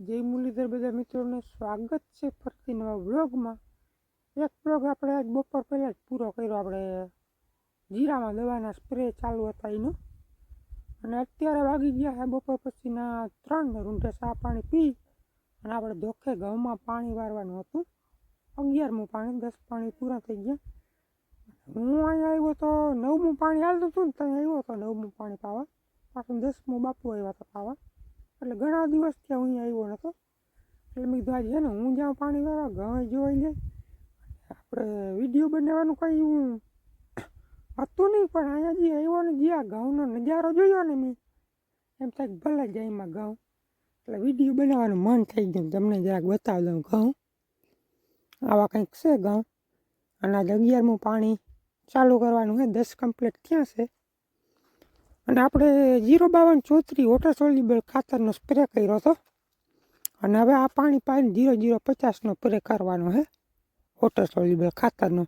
દ્વારકાધીશ જય મુરલીધર બધા મિત્રોને સ્વાગત છે ફરતી નવા બ્લોગમાં એક બ્લોગ આપણે આજ બપોર પહેલાં જ પૂરો કર્યો. આપણે જીરામાં દવાના સ્પ્રે ચાલુ હતા એનો. અને અત્યારે વાગી ગયા છે બપોર પછીના ત્રણ. રૂંઢે ચા પાણી પી અને આપણે ધોખે ઘઉંમાં પાણી વારવાનું હતું. અગિયારમું પાણી, દસ પાણી પૂરા થઈ ગયા. હું અહીંયા આવ્યો તો નવમું પાણી હાલતું હતું ને, ત્યાં આવ્યો હતો નવમું પાણી પાવા. પાછું દસમું બાપુ આવ્યા હતા પાવા. એટલે ઘણા દિવસ ત્યાં હું આવ્યો નહોતો. એટલે મેં કીધું, આજે છે ને હું જ્યાં પાણી વાળા ઘઉં જોઈ લે આપણે વીડિયો બનાવવાનું કંઈ એવું હતું નહીં, પણ અહીંયા જે આવ્યો ને, જે આ ઘઉંનો નજારો જોયો ને મેં, એમ થાય ભલે જાય એમાં ઘઉં એટલે વીડિયો બનાવવાનું મન થઈ ગયું તમને જરાક બતાવી દઉં ઘઉં આવા કંઈક છે ઘઉં અને આજે અગિયારમું પાણી ચાલુ કરવાનું છે, દસ કમ્પ્લીટ થયા છે. અને આપણે જીરો બાવન ચોત્રીસ વોટર સોલ્યુબલ ખાતરનો સ્પ્રે કર્યો હતો. અને હવે આ પાણી પાઈને જીરો જીરો પચાસનો સ્પ્રે કરવાનો છે વોટર સોલ્યુબલ ખાતરનો.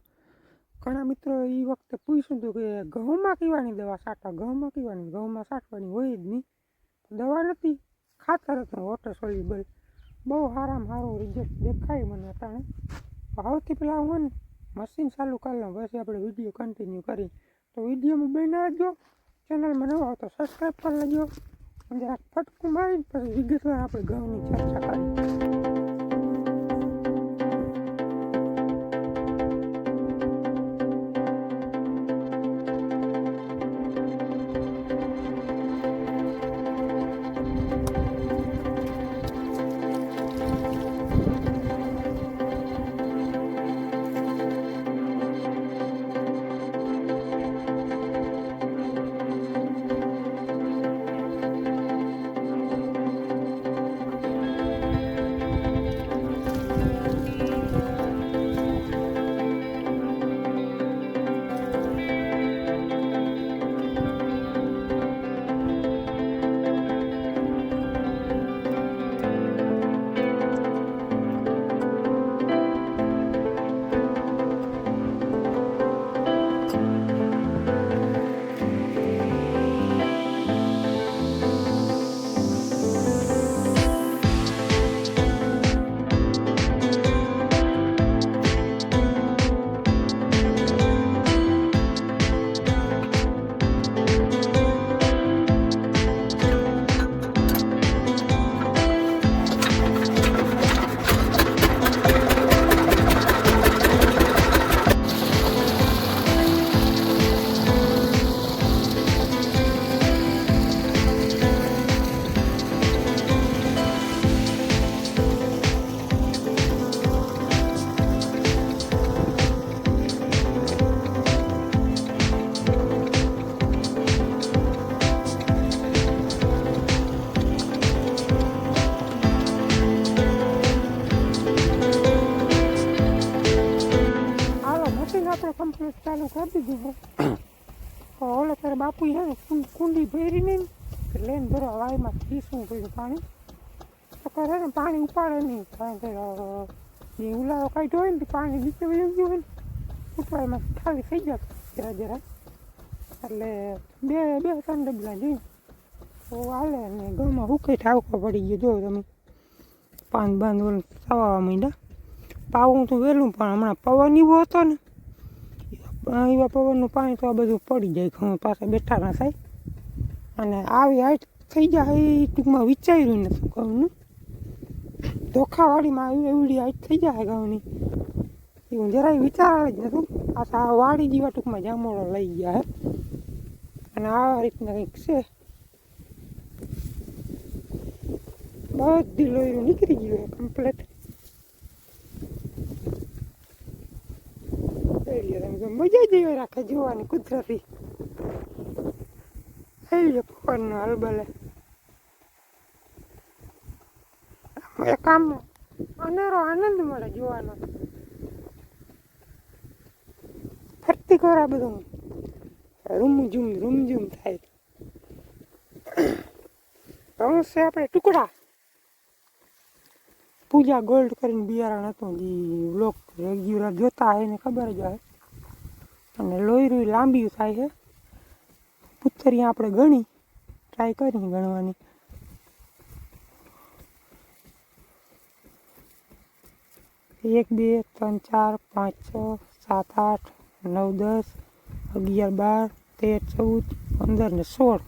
ઘણા મિત્રો એ વખતે પૂછ્યું હતું કે ઘઉંમાં કીવાની દવા સાટવા ઘઉંમાં કીવાની? ઘઉંમાં સાટવાની હોય જ નહીં. દવા નથી. ખાતર હતું વોટર સોલ્યુબલ. બહુ સારામાં સારું રિઝલ્ટ દેખાય મને અટાણે. ભાવથી પેલા હું મશીન ચાલુ કરી લઉં. પછી આપણે વીડિયો કન્ટિન્યુ કરી તો વિડીયોમાં બનાવજો. ચેનલમાં નવો તો સબસ્ક્રાઈબ કરી લેજો. જરાક ફટકું મારી પછી વિગતવાર આપણે ઘઉંની ચર્ચા કરી ચાલુ કરી ઓલે તારે બાપુ કુંડી ભરી નહીં લઈને ભરવા વાયમાં પીસવું પડ્યું પાણી. અત્યારે ને પાણી ઉપાડે નહીં. કારણ કે જે ઉલાળો કાઢ્યો હોય ને પાણી નીચે વહી ગયું હોય ને ઉપાડમાં ખાલી થઈ જાય જરા જરા. એટલે બે બે, ત્રણ ડબલા જોઈએ તો હાલે ને ઘરમાં હુકે ઠાવકો પડી ગયો. જો તમે? પાન બાંધ થવા માંડ્યા. પાવું તો વહેલું પણ હમણાં પવન એવો હતો ને એવા પવનનું પાણી તો આ બધું પડી જાય પાસે બેઠા ના થાય. અને આવી હાઈટ થઈ જાય, એ ટૂંકમાં વિચાર્યું નથી ઘઉંનું ધોખાવાળીમાં આવી એવડી હાઈટ થઈ જાય ઘઉંની. એવું જરાય વિચાર જ નથી. પાછા આ વાડી જેવા ટૂંકમાં જામોળો લઈ ગયા અને આ રીતના કંઈક છે. બધી લોહીનું નીકળી ગયું કમ્પ્લેટ મજા જ રાખે જોવાની કુદરતી થઈ ગયો પવનનો હલબલે એક આમ અનેરો આનંદ મળે જોવાનો ફરતી કરા બધું રૂમઝુમ રૂમઝુમ થાય ઘઉં છે આપણે ટુકડા પૂજા ગોલ્ડ કરીને બિયારણ હતું જે લોક રેગ્યુલર જોતા હોય એને ખબર જ હોય અને લોહીરું લાંબી થાય છે. પુત્તરી આપણે ગણી ટ્રાય કરી ગણવાની. એક, બે, ત્રણ, ચાર, પાંચ, છ, સાત, આઠ, નવ, દસ, અગિયાર, બાર, તેર, ચૌદ, પંદર ને સોળ.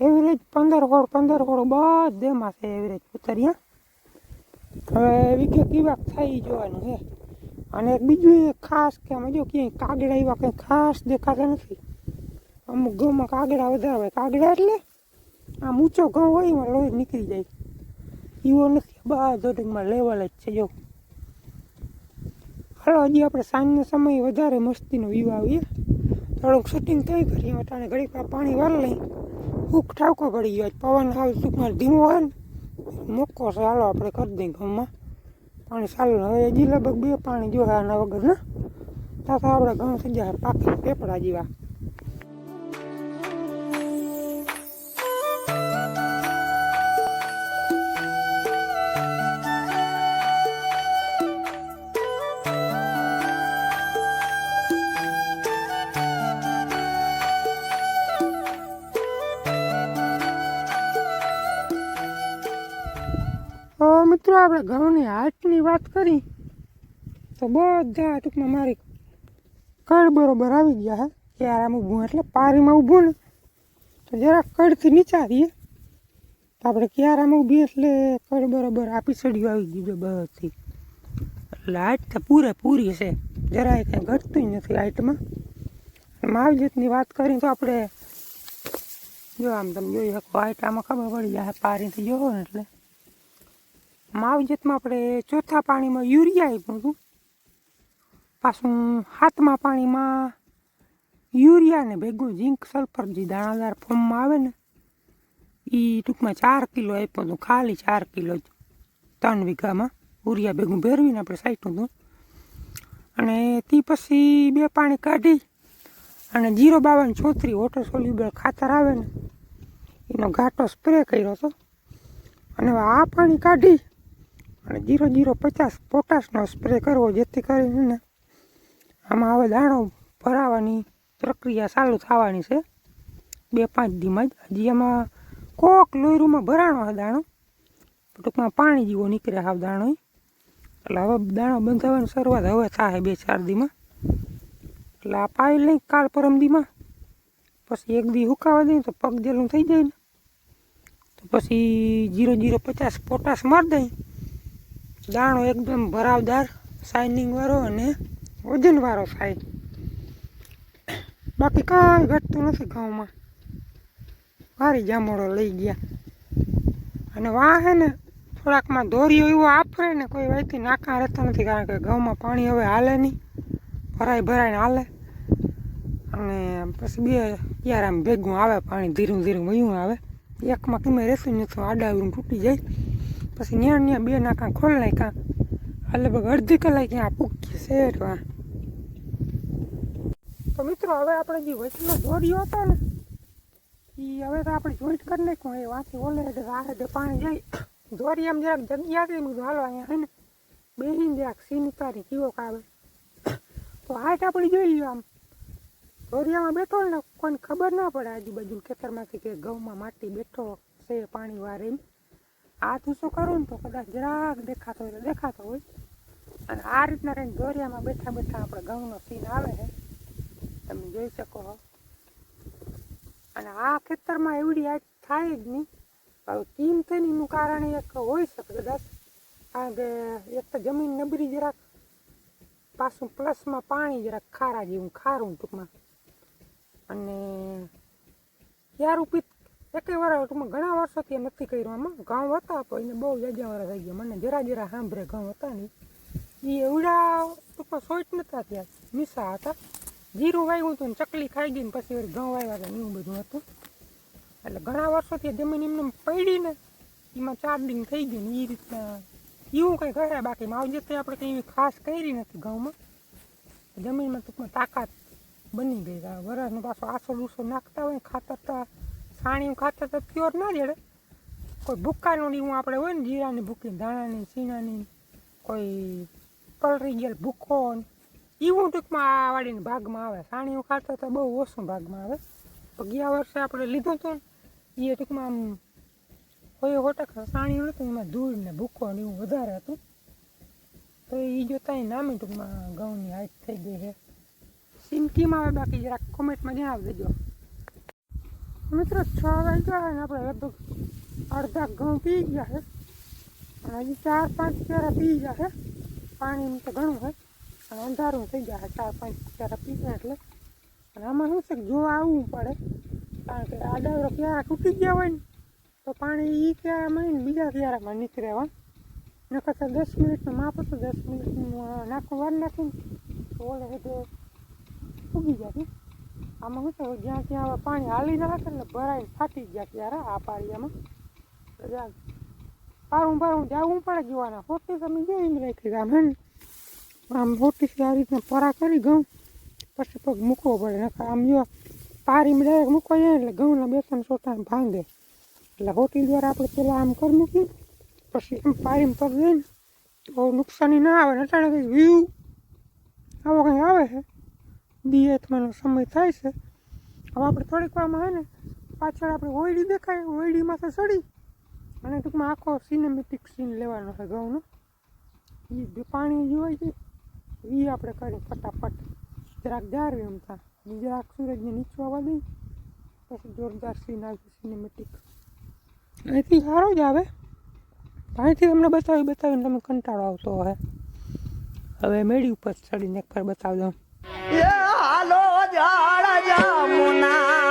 એવરેજ પંદર હોળ પંદર હોળ બધેમાં છે એવરેજ ઉતર્યા હવે વિકે કેવા થાય જોવાનું છે અને એક બીજું એ ખાસ કે અમે જો ક્યાંય કાગડા એવા કંઈ ખાસ દેખાતા નથી. અમુક ઘઉંમાં કાગડા વધારે હોય. કાગડા એટલે આમ ઊંચો ઘઉં હોય એમાં લોહી નીકળી જાય. એવો નથી. બધો ટૂંકમાં લેવલ જ છે, જો. હાલો, હજી આપણે સાંજનો સમય વધારે મસ્તીનો વ્યૂ આવીએ. થોડુંક શૂટિંગ થઈ કરીએ અટાણે ઘડીક પાણી વાર લઈ. હૂક ઠાવકો પડી ગયો પવન હાલ ટૂંકમાં ધીમો હોય ને. મોકો છે. હાલો, આપણે કરી દઈએ ઘઉંમાં. પાણી ચાલુ હવે હજી લગભગ બે પાણી જો આના વગર ને ત્યાં તો આપણે ઘઉં થઈ જાય પાકી પેપડા જેવા હવે મિત્રો આપણે ઘઉંની હાટની વાત કરી, તો બધા ટૂંકમાં મારી કડ બરોબર આવી ગયા હે. ક્યારામાં ઊભું એટલે પારીમાં ઊભું ને, તો જરાક કડથી નીચા રહીએ. તો આપણે ક્યારામાં ઊભી એટલે કડ બરોબર આપી ચડ્યું આવી ગયું બધી. એટલે હાઈટ તો પૂરેપૂરી છે. જરાય કંઈ ઘટતું નથી લાઇટમાં માવજતની વાત કરી તો આપણે, જો આમ તમે જોઈ શકો આમાં ખબર પડી જાય, પારીથી જોવો ને એટલે. માવજતમાં આપણે ચોથા પાણીમાં યુરિયા આપ્યું હતું. પાછું હાથમાં પાણીમાં યુરિયાને ભેગું ઝીંક સલ્ફર જે દાણાદાર ફોર્મમાં આવે ને એ ટૂંકમાં ચાર કિલો આપ્યું હતું, ખાલી ચાર કિલો જ. ત્રણ વીઘામાં યુરિયા ભેગું ભેરવીને આપણે સાઈટું હતું. અને તે પછી બે પાણી કાઢી અને જીરો બાવન ચોત્રી વોટર સોલ્યુબલ ખાતર આવે ને, એનો ઘાટો સ્પ્રે કર્યો હતો. અને આ પાણી કાઢી અને જીરો જીરો પચાસ પોટાશનો સ્પ્રે કરવો જેથી કરીને આમાં હવે દાણો ભરાવાની પ્રક્રિયા ચાલુ થવાની છે. બે પાંચ દીમાં જ. હજી એમાં કોક લોહીરુમાં ભરાણો છે દાણો. ટૂંકમાં પાણી જેવો નીકળે હાવ દાણો એટલે હવે દાણો બંધાવવાની શરૂઆત હવે થાય બે ચાર દીમાં એટલે આ પાઈ લઈ કાલ પરમ દીમાં પછી એક દી હુકાવા દઈએ તો પગ જેલું થઈ જાય ને. તો પછી જીરો જીરો પચાસ પોટાશ મારી દઈ દાણો એકદમ ભરાવદાર શાઇનિંગ વાળો અને વજનવાળો થાય. બાકી કાંઈ ઘટતું નથી ઘઉંમાં. ભારી જામોડો લઈ ગયા. અને વાહ ને, થોડાકમાં દોરીઓ એવો આફરે ને કોઈ વાયથી નાકા રહેતા નથી કારણ કે ઘઉંમાં પાણી હવે હાલે નહીં. ભરાય ભરાઈને હાલે. અને પછી બે યાર આમ ભેગું આવે, પાણી ધીરું ધીરું વયું આવે. એકમાં કીમે રહેતું નથી આડાવરું તૂટી જાય. પછી ન્યા ન્યા બે નાકા ખોલ નાખ્યા. એટલે લગભગ અડધી કલાક ત્યાં પૂકી શેરવા તો મિત્રો, હવે આપણે જે વચનો દોડ્યો હતો ને એ હવે તો આપણે જોઈન્ટ કરી નાખ્યું. એ વાંચી ઓલે રાહે પાણી જાય દોરી એમ જરાક જગ્યા હતી મેં હાલો, અહીંયા હે ને, બેહીને જરાક સીન ઉતારી, કીવો કાવે. તો હાટ આપણી જોઈ લ્યો આમ. દોરિયામાં બેઠો ને, કોઈને ખબર ના પડે આજુબાજુ ખેતરમાંથી કે ઘઉંમાં માટી બેઠો છે, પાણી વારે એમ આ શું કરું ને તો કદાચ જરાક દેખાતો હોય દેખાતો હોય. અને આ રીતના કંઈક દોરિયામાં બેઠા બેઠા આપણે ઘઉંનો સીન આવે છે. તમે જોઈ શકો હો. અને આ ખેતરમાં એવડી આજ થાય જ નહીં. હવે કીમ થઈને કારણ એક હોઈ શકે કદાચ. કારણ કે એક તો જમીન નબળી જરાક. પાછું પ્લસમાં પાણી જરાક ખારા જેવું ખારું ટૂંકમાં. અને ક્યારું ઉપી એકે વાર ટૂંકમાં ઘણા વર્ષોથી એ નથી કર્યું, આમાં ઘઉં હતા તો એને બહુ વાર થઈ ગયા. મને જરા જરા સાંભળે ઘઉં હતા ને એ એવડા ટૂંકમાં સોચ નતા ત્યાં મીસા હતા. જીરું વાવ્યું હતું ને ચકલી ખાઈ ગઈ ને પછી વળી ઘઉં વાવ્યા હતા એવું બધું હતું. એટલે ઘણા વર્ષોથી જમીન એમને પડી ને એમાં ચાર્જિંગ થઈ ગયું ને એ રીતના એવું કંઈ કરે બાકી માવજત આપણે કંઈ ખાસ કરી નથી ઘઉંમાં. જમીનમાં ટૂંકમાં તાકાત બની ગઈ. વરસનો પાછો આસો ડૂસો નાખતા હોય ખાતર તો ખાતા તો પ્યોર ના જડે કોઈ ભૂક્કાનું એવું આપણે હોય ને, જીરાની ભૂકી, ધાણાની સીણાની કોઈ પલરી ગયેલ ભૂકો એવું ટૂંકમાં આ વાડીના ભાગમાં આવે. સાણીયું ખાતર તો બહુ ઓછું ભાગમાં આવે. તો ગયા વર્ષે આપણે લીધું હતું ને એ ટૂંકમાં આમ કોઈ હોટક ટકા હતું એમાં ધૂળ ને ભૂકો ને એવું વધારે હતું. તો એ જોતા નામી ટૂંકમાં ઘઉંની હાઈટ થઈ ગઈ છે. સિમકીમાં આવે બાકી, જરાક કોમેન્ટમાં જણાવી દેજો. મિત્રો છ વાગ્યા ને આપણે લગભગ અડધા ઘઉં પી ગયા છે. અને હજી ચાર પાંચ પ્યારા પી ગયા છે. પાણી તો ઘણું હોય અને અંધારું થઈ ગયા છે ચાર પાંચ પ્યારા પી ગયા એટલે. અને આમાં શું છે જોવા આવવું પડે. કારણ કે આ ડાવરો ક્યારા તૂટી ગયા હોય ને, તો પાણી એ ક્યારામાં ને બીજા ક્યારામાં નીકળે હોય. નકર તો દસ મિનિટનું માપ હતું, દસ મિનિટનું નાખું, વાર નાખીને ઓલે બધે ઉગી જાય. આમાં શું થયું જ્યાં ત્યાં પાણી હાલી ના હતા એટલે ભરાઈને ફાટી ગયા ત્યારે આ પાળિયામાં. પારું પારું જવું પડે જોવાના. હોટી તમે જોઈને રાખી આમ હે આમ ફોટી આ રીતના પરા કરી ઘઉં, પછી પગ મૂકવો પડે. નકર આમ જો પારીમાં ડાયરેક્ટ મૂકવા જાય એટલે ઘઉંના બે ત્રણ સોટા ભાંગે એટલે હોટી દ્વારા આપણે પહેલાં આમ કરી મૂકીએ, પછી એમ પારીમાં પગ જઈને તો નુકસાની ના આવે ને કંઈ વ્યૂ. આવો કંઈ આવે છે તમારો સમય થાય છે. હવે આપણે થોડીક વારમાં હોય ને, પાછળ આપણે ઓયડી દેખાય હોયડીમાં તો ચડી અને ટૂંકમાં આખો સિનેમેટિક સીન લેવાનો છે ઘઉંનો એ પાણી જોવાય છે એ આપણે કરી ફટાફટ. જરાક જાળવી રમતા જરાક સૂરજને આવવા દઈ પછી જોરદાર સીન આવશે સિનેમેટિક અહીંથી સારો જ આવે. અહીંથી તમને બતાવી, બતાવીને તમે કંટાળો આવતો હોય હવે મેળી ઉપર ચડીને એક બતાવી દઉં હાલો જાળ જામુના.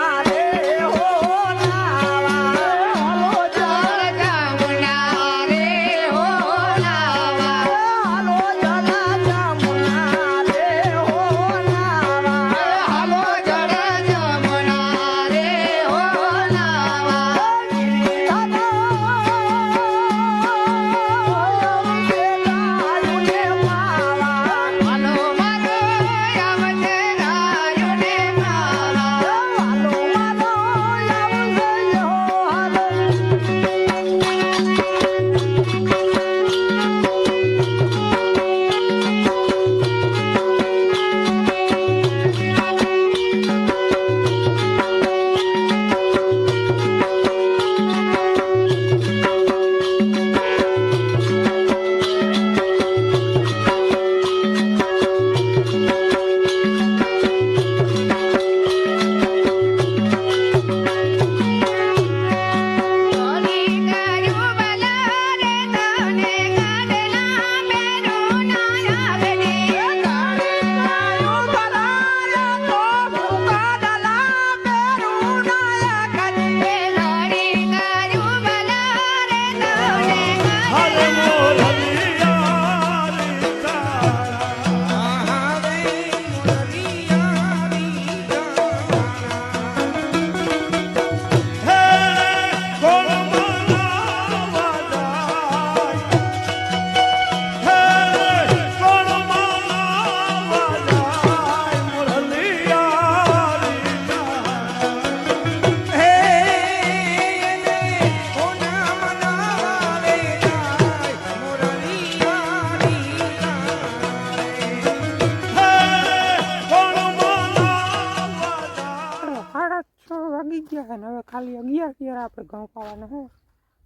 આપણે ઘઉં પાવાના હે.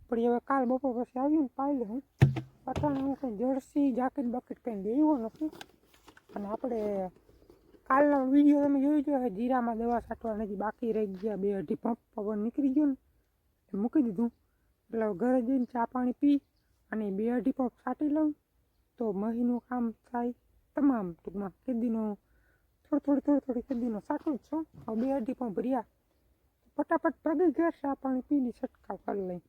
પણ હવે કાલ બપોર પછી આવ્યું ને પાઈ હું અત્યારે હું કંઈ જર્સી જાકેટ બકેટ કંઈ લેવો નથી. અને આપણે કાલનો વીડિયો તમે જોઈ જો જીરામાં દવા છાંટવા નથી બાકી રહી ગયા. બે અઢી પંપ પવન નીકળી ગયો ને મૂકી દીધું. એટલે ઘરે જઈને ચા પાણી પી અને બે અઢી પંપ છાંટી લઉં. તો મહીનું કામ થાય તમામ ટૂંકમાં. કેદીનો થોડી થોડી થોડી થોડી કેદીનો સાટું જ છું. હવે બે અઢી પંપ રહ્યા. ફટાફટ ભાગી ગયા ચા પાણી પીને છંટકાવ કરી લઈ.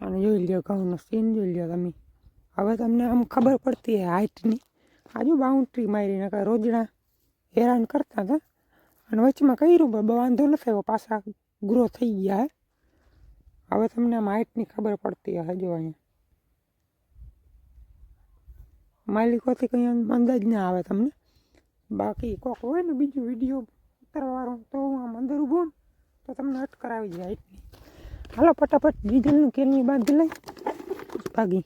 અને જોઈ લ્યો ઘઉંનો સીન, જોઈ લ્યો તમે. હવે તમને આમ ખબર પડતી હે હાઇટની આજુ બાઉન્ડ્રી મારી નકર રોજડા હેરાન કરતા હતા. અને વચમાં કર્યું, પણ વાંધો નથી આવ્યો, પાછા ગ્રો થઈ ગયા હે. હવે તમને આમ હાઇટની ખબર પડતી હશે જો અહીંયા. માલિકોથી કંઈ અંદાજ ના આવે તમને. બાકી કોક હોય ને બીજું વીડિયો ઉતારવાવાળું તો હું આમ અંદર ઊભો ને તો તમને અટકરાવી જાય. હાલો ફટાફટ ડીઝલનું કેરની બાંધી લઈ. ભાગી.